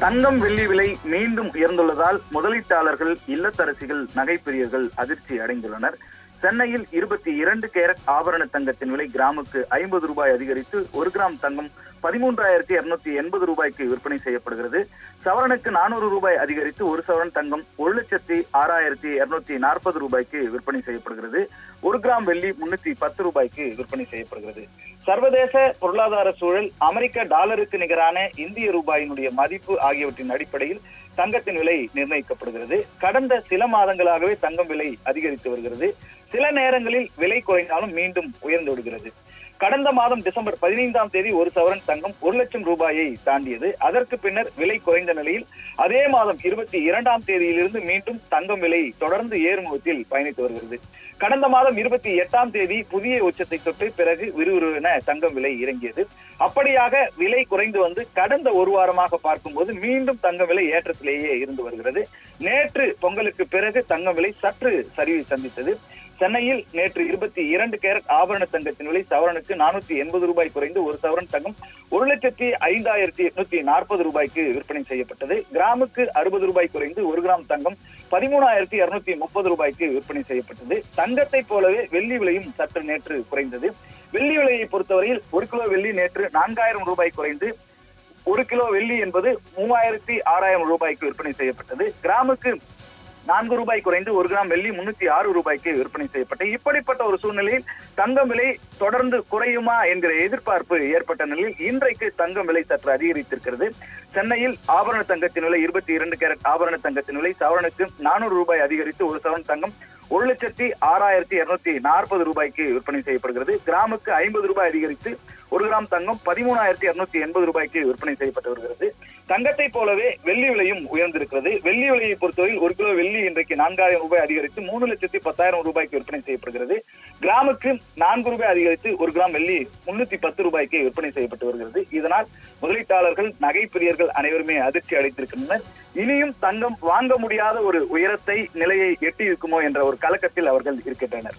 தங்கம் வெள்ளி விலை மீண்டும் உயர்ந்துள்ளதால் முதலீட்டாளர்கள் இல்லத்தரசிகள் நகைப்பிரியர்கள் அதிர்ச்சி அடைந்துள்ளனர். சென்னையில் இருபத்தி இரண்டு கேரட் ஆபரண தங்கத்தின் விலை கிராமுக்கு ஐம்பது ரூபாய் அதிகரித்து ஒரு கிராம் தங்கம் பதிமூன்றாயிரத்தி இருநூத்தி எண்பது ரூபாய்க்கு விற்பனை செய்யப்படுகிறது. சவரனுக்கு நானூறு ரூபாய் அதிகரித்து ஒரு சவரன் தங்கம் ஒரு லட்சத்தி ஆறாயிரத்தி இருநூத்தி நாற்பது ரூபாய்க்கு விற்பனை செய்யப்படுகிறது. ஒரு கிராம் வெள்ளி முன்னூத்தி பத்து ரூபாய்க்கு விற்பனை செய்யப்படுகிறது. சர்வதேச பொருளாதார சூழல் அமெரிக்க டாலருக்கு நிகரான இந்திய ரூபாயினுடைய மதிப்பு ஆகியவற்றின் அடிப்படையில் தங்கத்தின் விலை நிர்ணயிக்கப்படுகிறது. கடந்த சில மாதங்களாகவே தங்கம் விலை அதிகரித்து வருகிறது. சில நேரங்களில் விலை குறைந்தாலும் மீண்டும் உயர்ந்து விடுகிறது. கடந்த மாதம் டிசம்பர் பதினைந்தாம் தேதி ஒரு சவரன் தங்கம் ஒரு லட்சம் ரூபாயை தாண்டியது. அதற்கு பின்னர் விலை குறைந்த நிலையில் அதே மாதம் இருபத்தி இரண்டாம் தேதியிலிருந்து மீண்டும் தங்கம் விலை தொடர்ந்து ஏறுமுகத்தில் பயணித்து வருகிறது. கடந்த மாதம் இருபத்தி எட்டாம் தேதி புதிய உச்சத்தை தொட்டு பிறகு விறுவிறுவென தங்கம் விலை இறங்கியது. அப்படியாக விலை குறைந்து வந்து கடந்த ஒரு வாரமாக பார்க்கும்போது மீண்டும் தங்கம் விலை ஏற்றத்திலேயே இருந்து வருகிறது. நேற்று பொங்கலுக்கு பிறகு தங்கம் விலை சற்று சரிவை சந்தித்தது. சென்னையில் நேற்று இருபத்தி இரண்டு கேரட் ஆபரண தங்கத்தின் விலை சவரனுக்கு நானூத்தி எண்பது ரூபாய் குறைந்து ஒரு சவரன் தங்கம் ஒரு லட்சத்தி ஐந்தாயிரத்தி எட்நூத்தி நாற்பது ரூபாய்க்கு விற்பனை செய்யப்பட்டது. கிராமுக்கு அறுபது ரூபாய் குறைந்து ஒரு கிராம் தங்கம் பதிமூணாயிரத்தி இருநூத்தி முப்பது ரூபாய்க்கு விற்பனை செய்யப்பட்டது. தங்கத்தை போலவே வெள்ளி விலையும் சற்று நேற்று குறைந்தது. வெள்ளி விலையை பொறுத்தவரையில் ஒரு கிலோ வெள்ளி நேற்று நான்காயிரம் ரூபாய் குறைந்து ஒரு கிலோ வெள்ளி என்பது மூவாயிரத்தி ஆறாயிரம் ரூபாய்க்கு விற்பனை செய்யப்பட்டது. கிராமுக்கு நான்கு ரூபாய் குறைந்து ஒரு கிராம் வெள்ளி முன்னூத்தி ஆறு ரூபாய்க்கு விற்பனை செய்யப்பட்டது இப்படிப்பட்ட ஒரு சூழ்நிலையில் தங்கம் விலை தொடர்ந்து குறையுமா என்கிற எதிர்பார்ப்பு ஏற்பட்ட நிலையில் இன்றைக்கு தங்கம் விலை சற்று அதிகரித்திருக்கிறது. சென்னையில் ஆபரண தங்கத்தின் விலை இருபத்தி இரண்டு கேரட் ஆபரண தங்கத்தின் விலை சவரனுக்கு நானூறு ரூபாய் அதிகரித்து ஒரு சவரன் தங்கம் ஒரு லட்சத்தி ஆறாயிரத்தி இருநூத்தி நாற்பது ரூபாய்க்கு விற்பனை செய்யப்படுகிறது. கிராமுக்கு ஐம்பது ரூபாய் அதிகரித்து ஒரு கிராம் தங்கம் பதிமூணாயிரத்தி இருநூத்தி எண்பது ரூபாய்க்கு விற்பனை செய்யப்பட்டு வருகிறது. தங்கத்தை போலவே வெள்ளி விலையும் உயர்ந்திருக்கிறது. வெள்ளி விலையை பொறுத்தவரையில் ஒரு கிலோ வெள்ளி இன்றைக்கு நான்காயிரம் ரூபாய் அதிகரித்து மூணு லட்சத்தி பத்தாயிரம் ரூபாய்க்கு விற்பனை செய்யப்படுகிறது. கிராமுக்கு நான்கு ரூபாய் அதிகரித்து ஒரு கிராம் வெள்ளி முன்னூத்தி பத்து ரூபாய்க்கு விற்பனை செய்யப்பட்டு வருகிறது. இதனால் முதலீட்டாளர்கள் நகை பிரியர்கள் அனைவருமே அதிர்ச்சி அடைத்திருக்கின்றனர் இனியும் தங்கம் வாங்க முடியாத ஒரு உயரத்தை நிலையை எட்டி இருக்குமோ என்ற ஒரு கலக்கத்தில் அவர்கள் இருக்கின்றனர்.